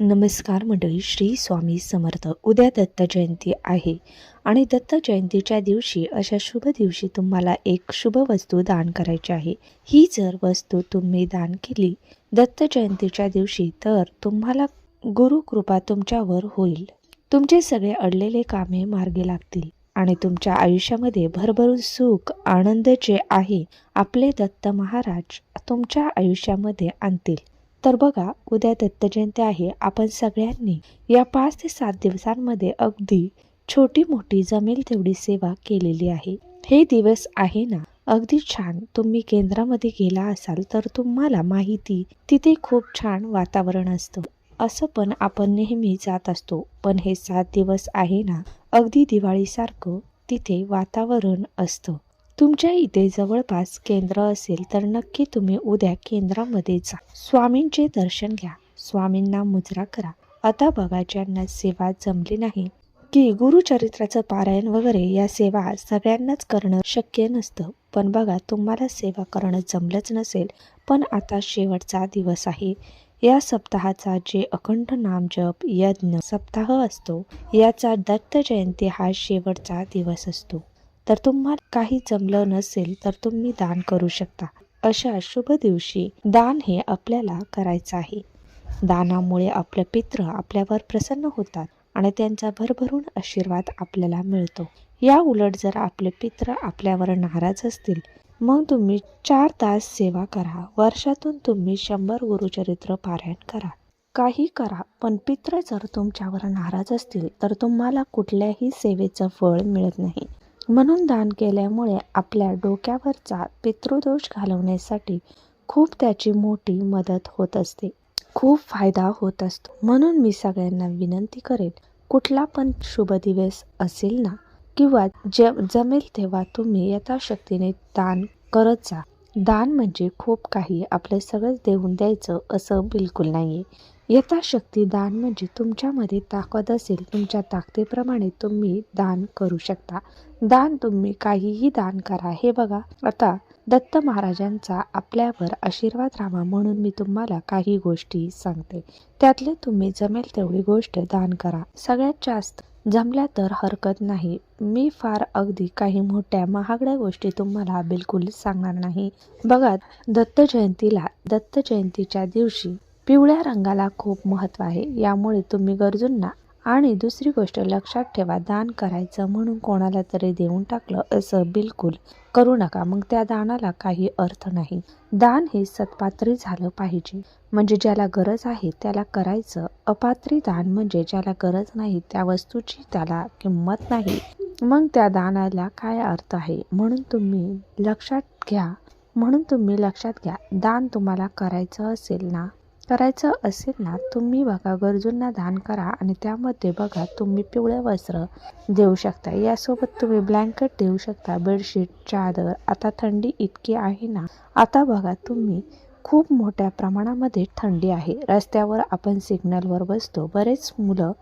नमस्कार मंडळी श्री स्वामी समर्थ. उद्या दत्त जयंती आहे आणि दत्त जयंतीच्या दिवशी अशा शुभ दिवशी तुम्हाला एक शुभ वस्तू दान करायची आहे. ही जर वस्तू तुम्ही दान केली दत्त जयंतीच्या दिवशी तर तुम्हाला गुरुकृपा तुमच्यावर होईल. तुमचे सगळे अडलेले कामे मार्गी लागतील आणि तुमच्या आयुष्यामध्ये भरभरून सुख आनंद जे आहे आपले दत्त महाराज तुमच्या आयुष्यामध्ये आणतील. तर बघा उद्या दत्त जयंती आहे आपण सगळ्यांनी या पाच ते सात दिवसांमध्ये अगदी छोटी मोठी जमेल तेवढी सेवा केलेली आहे. हे दिवस आहे ना अगदी छान. तुम्ही केंद्रामध्ये गेला असाल तर तुम्हाला माहिती तिथे खूप छान वातावरण असतं. असं पण आपण नेहमी जात असतो. पण हे सात दिवस आहे ना अगदी दिवाळीसारखं तिथे वातावरण असतं. तुमच्या इथे जवळपास केंद्र असेल तर नक्की तुम्ही उद्या केंद्रामध्ये जा. स्वामींचे दर्शन घ्या. स्वामींना मुजरा करा. आता बघा ज्यांना सेवा जमली नाही. की गुरुचरित्राचं पारायण वगैरे या सेवा सगळ्यांनाच करणं शक्य नसतं. पण बघा तुम्हाला सेवा करणं जमलंच नसेल. पण आता शेवटचा दिवस आहे. या सप्ताहाचा जे अखंड नामजप यज्ञ सप्ताह असतो याचा दत्त जयंती हा शेवटचा दिवस असतो. तर तुम्हाला काही जमलं नसेल तर तुम्ही दान करू शकता. अशा शुभ दिवशी दान हे आपल्याला करायचं आहे. दानामुळे आपले पित्र आपल्यावर प्रसन्न होतात आणि त्यांचा भरभरून आशीर्वाद आपल्याला मिळतो. या उलट जर आपले पित्र आपल्यावर नाराज असतील मग तुम्ही चार तास सेवा करा. वर्षातून तुम्ही शंभर गुरुचरित्र पारायण करा. काही करा पण पित्र जर तुमच्यावर नाराज असतील तर तुम्हाला कुठल्याही सेवेचं फळ मिळत नाही. म्हणून दान केल्यामुळे आपल्या डोक्यावरचा पितृदोष घालवण्यासाठी खूप त्याची मोठी मदत होत असते. खूप फायदा होत असतो. म्हणून मी सगळ्यांना विनंती करेन कुठला पण शुभ दिवस असेल ना किंवा जे जमेल तेव्हा तुम्ही यथाशक्तीने दान करत जा. दान म्हणजे खूप काही आपलं सगळंच देऊन द्यायचं असं बिलकुल नाही आहे यथाशक्ती दान म्हणजे तुमच्यामध्ये ताकद असेल तुमच्या ताकदीप्रमाणे तुम्ही दान करू शकता. दान तुम्ही काहीही दान करा. हे बघा. आता दत्त महाराजांचा आपल्यावर आशीर्वाद राहावा म्हणून मी तुम्हाला काही गोष्टी सांगते. त्यातले तुम्ही जमेल तेवढी गोष्ट दान करा. सगळ्यात जास्त जमल्या तर हरकत नाही. मी फार अगदी काही मोठ्या महागड्या गोष्टी तुम्हाला बिलकुल सांगणार नाही. बघा दत्त जयंतीला दत्त जयंतीच्या दिवशी पिवळ्या रंगाला खूप महत्त्व आहे. यामुळे तुम्ही गरजूंना आणि दुसरी गोष्ट लक्षात ठेवा दान करायचं म्हणून कोणाला तरी देऊन टाकलं असं बिलकुल करू नका. मग त्या दानाला काही अर्थ नाही. दान हे सत्पात्री झालं पाहिजे. म्हणजे ज्याला गरज आहे त्याला करायचं. अपात्री दान म्हणजे ज्याला गरज नाही त्या वस्तूची त्याला किंमत नाही. मग त्या दानाला काय अर्थ आहे? म्हणून तुम्ही लक्षात घ्या. म्हणून तुम्ही लक्षात घ्या. दान तुम्हाला करायचं असेल ना? करायचं असेल ना तुम्ही बघा गरजूंना दान करा आणि त्यामध्ये बघा तुम्ही पिवळे वस्त्र देऊ शकता. यासोबत तुम्ही ब्लँकेट देऊ शकता बेडशीट चादर. आता थंडी इतकी आहे ना आता बघा तुम्ही खूप मोठ्या प्रमाणामध्ये थंडी आहे. रस्त्यावर आपण सिग्नलवर बसतो. बरेच मुलं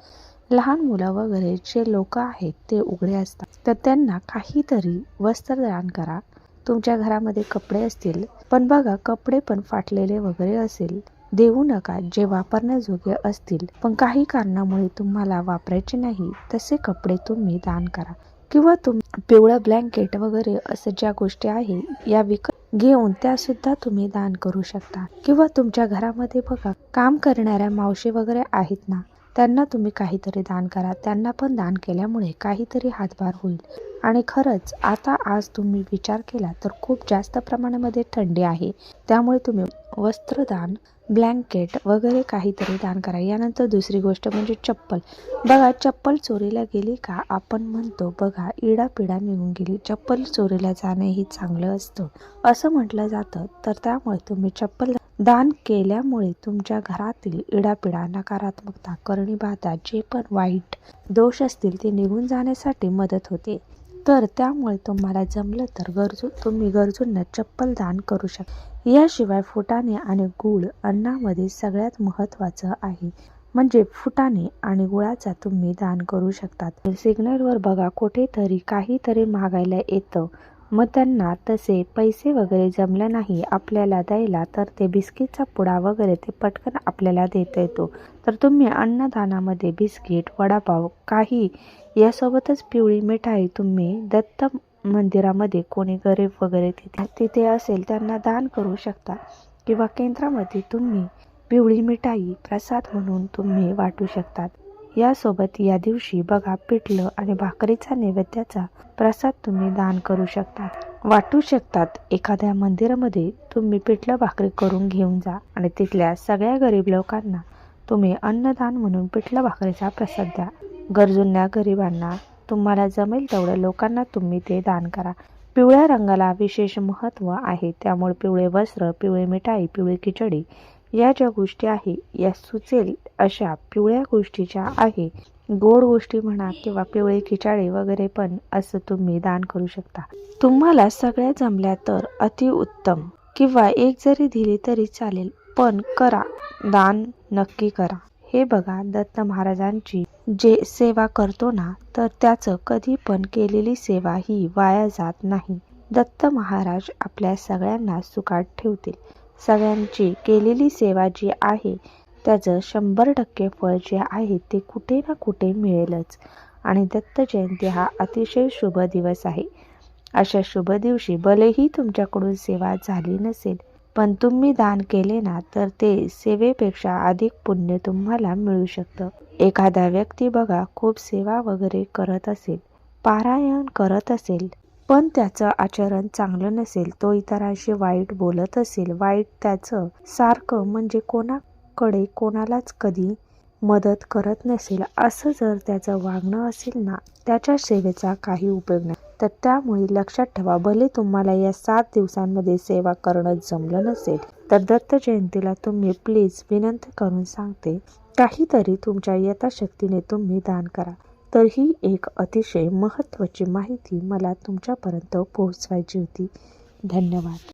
लहान मुलं वगैरे जे लोक आहेत ते उघडे असतात. तर त्यांना काहीतरी वस्त्रदान करा. तुमच्या घरामध्ये कपडे असतील पण बघा कपडे पण फाटलेले वगैरे असेल. देऊ नका जे वापरण्याजोगे असतील. पण काही कारणामुळे तुम्हाला वापरायचे नाही तसे कपडे तुम्ही दान करा. किंवा तुम पिवळं ब्लँकेट वगैरे असं ज्या गोष्टी आहे या विकत घेऊन त्या सुद्धा तुम्ही दान करू शकता. किंवा तुमच्या घरामध्ये बघा काम करणाऱ्या मावशी वगैरे आहेत ना त्यांना तुम्ही काहीतरी दान करा. त्यांना पण दान केल्यामुळे काहीतरी हातभार होईल. आणि खरंच आता आज तुम्ही विचार केला तर खूप जास्त प्रमाणामध्ये थंडी आहे. त्यामुळे तुम्ही वस्त्रदान ब्लँकेट वगैरे काहीतरी दान करा. यानंतर दुसरी गोष्ट म्हणजे चप्पल. बघा चप्पल चोरीला गेली का? आपण म्हणतो बघा इडापिडा निघून गेली. चप्पल चोरीला जाणे ही चांगलं असतं. असं म्हटलं जातं. तर त्यामुळे तुम्ही चप्पल दान केल्यामुळे तुमच्या घरातील इडापिडा नकारात्मकता करणी बाधा जे पण वाईट दोष असतील ते निघून जाण्यासाठी मदत होते. तर त्यामुळे तुम्हाला जमलं तर गरजू तुम्ही गरजूंना चप्पल दान करू शकता. याशिवाय फुटाणे आणि गूळ अन्नामध्ये सगळ्यात महत्त्वाचं आहे. म्हणजे फुटाणे आणि गुळाचा तुम्ही दान करू शकतात. सिग्नलवर बघा कुठेतरी काहीतरी मागायला येतं. मग त्यांना तसे पैसे वगैरे जमलं नाही आपल्याला द्यायला तर ते बिस्किटचा पुडा वगैरे ते पटकन आपल्याला देता येतो. तर तुम्ही अन्नदानामध्ये बिस्किट वडापाव काही यासोबतच पिवळी मिठाई तुम्ही दत्त मंदिरामध्ये कोणी गरीब वगैरे तिथे तिथे असेल त्यांना दान करू शकता. किंवा केंद्रामध्ये तुम्ही पिवळी मिठाई प्रसाद म्हणून तुम्ही वाटू शकतात. यासोबत या दिवशी बघा पिठलं आणि भाकरीचा नैवेद्याचा प्रसाद तुम्ही दान करू शकतात. वाटू शकतात एखाद्या मंदिरामध्ये तुम्ही पिठलं भाकरी करून घेऊन जा आणि तिथल्या सगळ्या गरीब लोकांना तुम्ही अन्नदान म्हणून पिठलं भाकरीचा प्रसाद द्या. गरजूंना गरिबांना तुम्हाला जमेल तेवढं लोकांना तुम्ही ते दान करा. पिवळ्या रंगाला विशेष महत्त्व आहे. त्यामुळे पिवळे वस्त्र पिवळी मिठाई पिवळी खिचडी या ज्या गोष्टी आहे या सुचेल अशा पिवळ्या गोष्टीच्या आहे गोड गोष्टी म्हणा किंवा पिवळी खिचडी वगैरे पण असं तुम्ही दान करू शकता. तुम्हाला सगळ्या जमल्या तर अतिउत्तम किंवा एक जरी दिली तरी चालेल पण करा. दान नक्की करा. हे बघा दत्त महाराजांची जे सेवा करतो ना तर त्याचं कधी पण केलेली सेवा ही वाया जात नाही. दत्त महाराज आपल्या सगळ्यांना सुखात ठेवतील. सगळ्यांची केलेली सेवा जी आहे त्याचं शंभर टक्के फळ जे आहे ते कुठे ना कुठे मिळेलच. आणि दत्त जयंती हा अतिशय शुभ दिवस आहे. अशा शुभ दिवशी भलेही तुमच्याकडून सेवा झाली नसेल पण तुम्ही दान केले ना तर ते सेवेपेक्षा अधिक पुण्य तुम्हाला मिळू शकतं. एखादा व्यक्ती बघा खूप सेवा वगैरे करत असेल पारायण करत असेल पण त्याचं आचरण चांगलं नसेल तो इतरांशी वाईट बोलत असेल वाईट त्याचं सारखं म्हणजे कोणाकडे कोणालाच कधी मदत करत नसेल असं जर त्याचं वागणं असेल ना त्याच्या सेवेचा काही उपयोग नाही. तर त्यामुळे लक्षात ठेवा भले तुम्हाला या सात दिवसांमध्ये सेवा करणं जमलं नसेल तर दत्त जयंतीला तुम्ही प्लीज विनंती करून सांगते काहीतरी तुमच्या यथाशक्तीने तुम्ही दान करा. तर ही एक अतिशय महत्त्वाची माहिती मला तुमच्यापर्यंत पोहोचवायची होती. धन्यवाद.